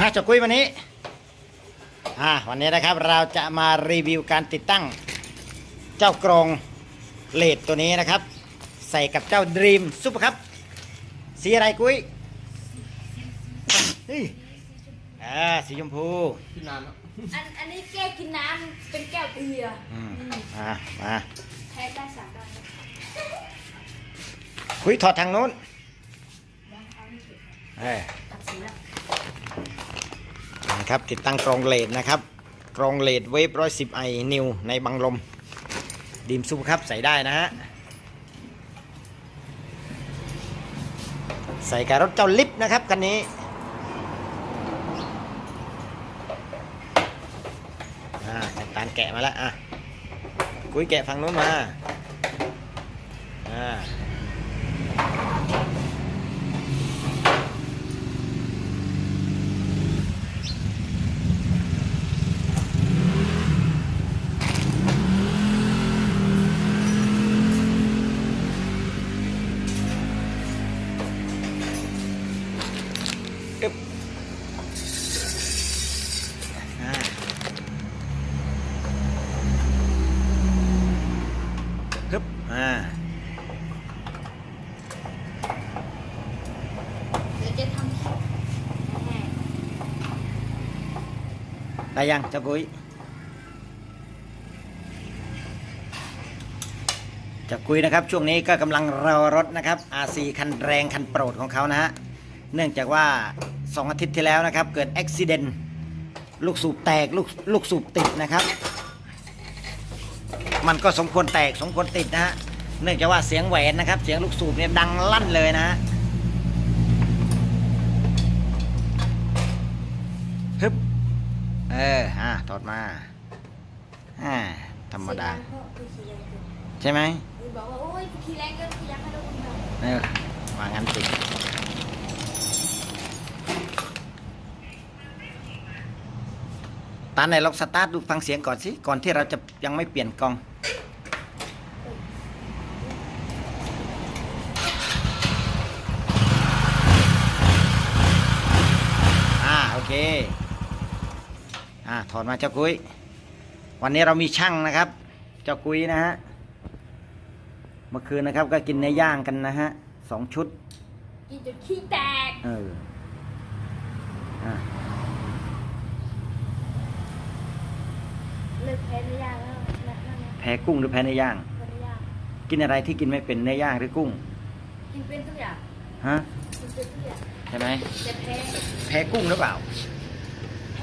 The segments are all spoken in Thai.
มาเจากุ้ยวันนี้อ่าวันนี้นะครับเราจะมารีวิวการติดตั้ง เจ้ากรองเลดตัวนี้นะครับ ใส่กับเจ้า Dream ซุปครับสีอะไรกุ้ยเฮ้ยอ่าสีชมพูพี่นานแล้วอันอันนี้แก้วกินน้ำเป็นแก้วเบียร์อืมอ่ามาแพ้ได้สามได้กุ้ยถอดทางโน้นแล้วเอาไม่ถูกเออตัดสีแล้วนะ ครับติดตั้งกรองเลดนะครับกรองเลดเวฟร้อยสิบไอนิวในบังลมดีมซุปครับใส่ได้นะฮะใส่กับรถเจ้าลิฟต์นะครับคันนี้อ่าจัดการแกะมาแล้วอะกุ้ยแกะฝั่งนู้นมาอ่า ได้ยังเจ้ากุ้ยเจ้ากุ้ยนะครับ ช่วงนี้ก็กำลังรอรถนะครับ RC คันแรงคันโปรดของเขานะฮะเนื่องจากว่า 2 อาทิตย์ที่แล้วนะครับ เกิดอุบิเหตุลูกสูบแตกลูกลูกสูบติดนะครับ มันก็สมควรแตกสมควรติดนะฮะเนื่องจากว่าเสียงแหวนนะครับ เสียงลูกสูบเนี่ยดังลั่นเลยนะฮะฮึบ เออ อะถอดมา อ่า ธรรมดาเสียงเพราะคือขี่แรงเกินใช่ไหมคือบอกว่าโอ้ยขี่แรงเกินขี่อยากให้เราคนทำเออวางงั้นสิตาไหนลองสตาร์ทดูฟังเสียงก่อนสิ ก่อนที่เราจะยังไม่เปลี่ยนกล้อง อ่า โอเค อ่า ถอดมาเจ้ากุ้ย วันนี้เรามีช่างนะครับ เจ้ากุ้ยนะฮะ เมื่อคืนนะครับ ก็กินเนื้อย่างกันนะฮะสองชุด กินจนขี้แตก เอออะเลิกแพ้ไม่ยากแล้วนะนั่นนะแพ้กุ้งหรือแพ้เนื้อย่าง แพ้ไม่ยากกินอะไรที่กินไม่เป็นเนื้อย่างหรือกุ้ง กินเป็นทุกอย่างฮะ กินเป็นทุกอย่างใช่ไหมแต่แพ้ แพ้กุ้งหรือเปล่า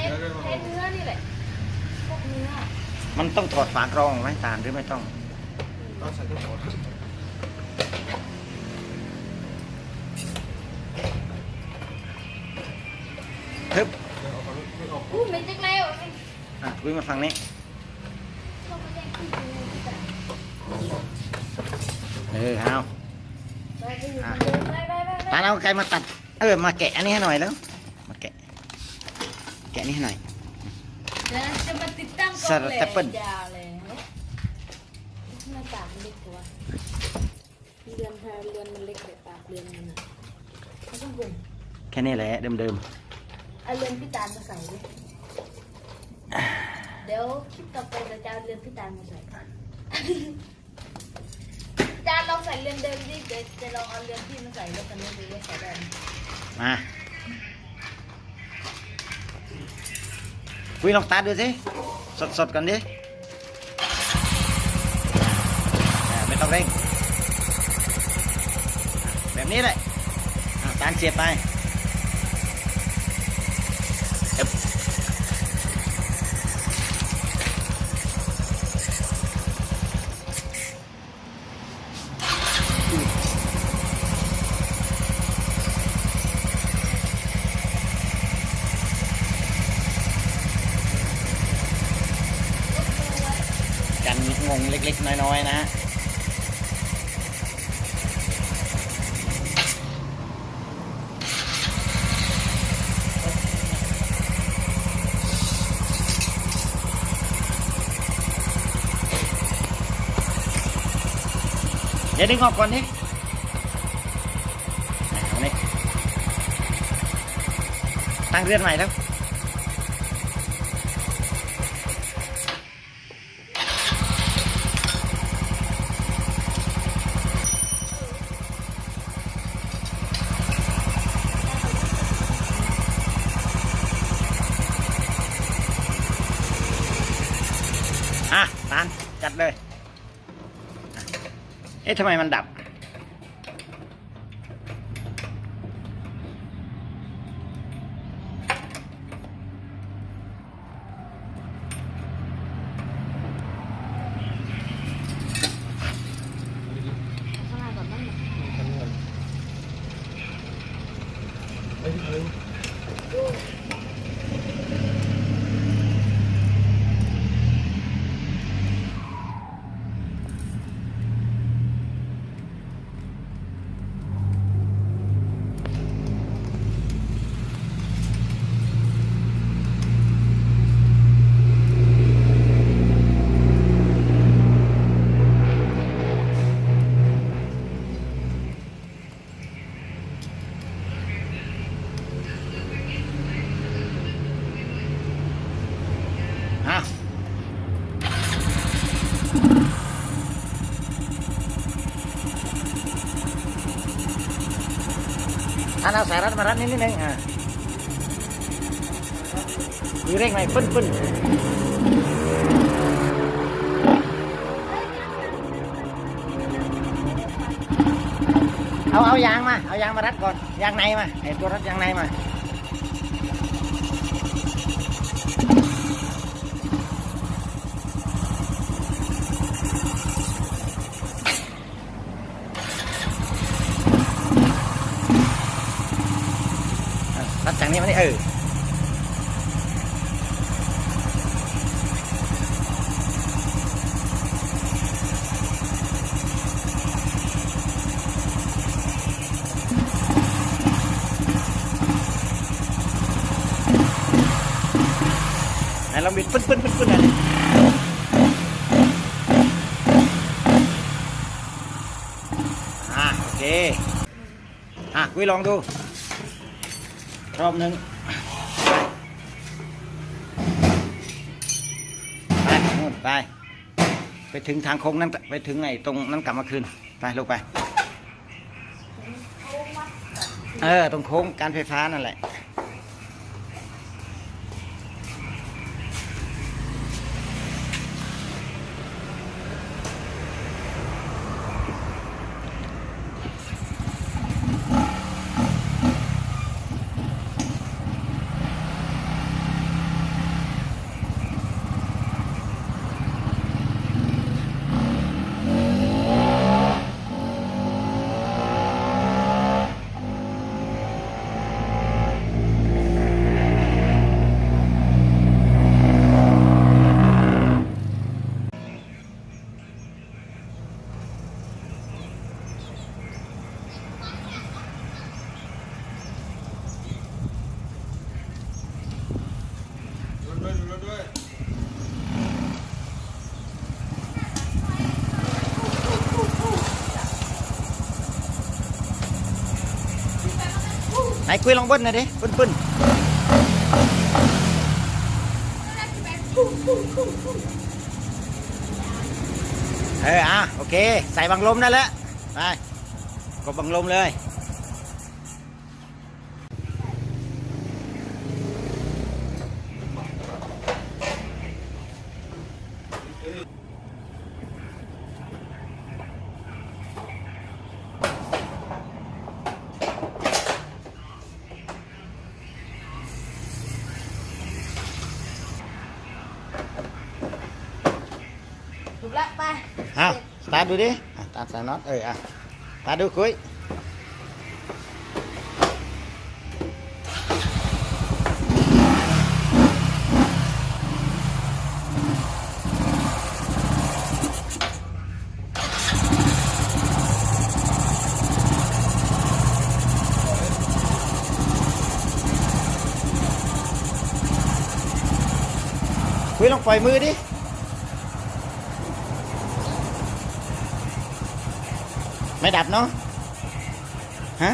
แพ้แพ้เนื้อนี่แหละพวกเนื้อมันต้องถอดฝากรองไหมตาลหรือไม่ต้องต้องใส่ทุกคนฮึบเดี๋ยวเอาเขาไม่ออกอู้เหม็นจังเลยอะอะวิ่งมาฟังนี้เข้ามาแย่งที่กินเลยที่แต่เออเอาไปไปอยู่คนเดิมไปไปไปไปตาลเอาไก่มาตัด เออ มาแกะอันนี้ให้หน่อยแล้ว มาแกะ แกะนี่ให้หน่อยเดี๋ยวจะมาติดตั้งกสล้องระเลยแตปเปิ้ลยาวเลยหน้าต่างมันเล็กกว่าเรือนเธอเรือนมันเล็กแต่ปากเรือนมันอะไม่ต้องบุ่มแค่นี้แหละเดิมเอาเรือนพี่ตาลมาใส่ดิเดี๋ยวคลิปต่อไปเราจะเอาเรือนพี่ตาลมาใส่จานลองใส่เรือนเดิมดิเดี๋ยวจะลองเอาเรือนพี่มาใส่แล้วตอนนี้ดูว่าใส่ได้ไหมๆมา คุยลองตาร์ทดูสิสดๆก่อนดิอ่าไม่ต้องเร่งแบบนี้แหละอะตาลเสียบไป เอิบกันงงเล็กๆ น้อยๆ นะฮะเดี๋ยวดึงออกก่อนนี่ตั้งเรือนใหม่แล้ว อะตานจัดเลย เอ๊ะทำไมมันดับ ข้างหน้าก่อนนั่นน่ะ คันเงินเอ้ยเอ้ย อะ อันเอาสายรัดมารัดนิดนิดนึงอะมีเร่งไหมปึ้นปึ้นเอาเอายางมา เอายางมารัดก่อน ยางในมาไอตัวรัดยางในมา อะรัดจากนี้มานี่เออไหนลองบิดปึ้นปึ้นปึ้นปึ้นอยดิอ่าโอเค อะกุ้ยลองดู รอบหนึ่งไปนู่นไป ไปถึงทางโค้งนั้นไปถึงไอ้ตรงนั้นกลับมาคืน ไปลูกไป เออ ตรงโค้งการไฟฟ้านั่นแหละ ด้วยรถด้วยไหนกุ้ยลองเบิ้ลหน่อยดิปึ้นปึ้นเอออะโอเค ใส่บังลมได้แล้วไปกดบังลมเลย ล้วไปเอาสตาร์ทดูดิอะตามสายน็อตเอออะสตาร์ทดูคุยคุยลองปล่อยมือดิ จับเนาะฮะ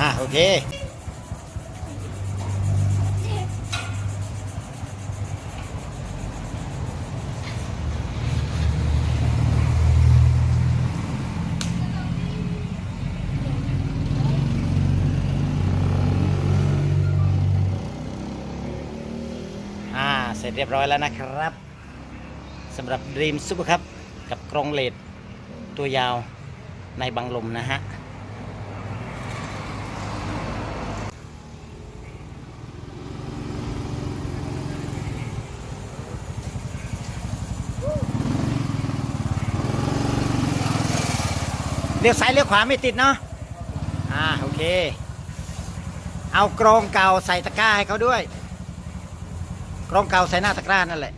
อ่ะโอเค สร็จเรียบร้อยแล้วนะครับสำหรับ Dream Super ครับ กับกรงเลดตัวยาวในบังลมนะฮะเลี้ยวซ้ายเลี้ยวขวาไม่ติดเนาะ อ่า โอเค เอากรงเก่าใส่ตะกร้าให้เขาด้วย กรงเก่าใส่หน้าตะกร้านั่นแหละ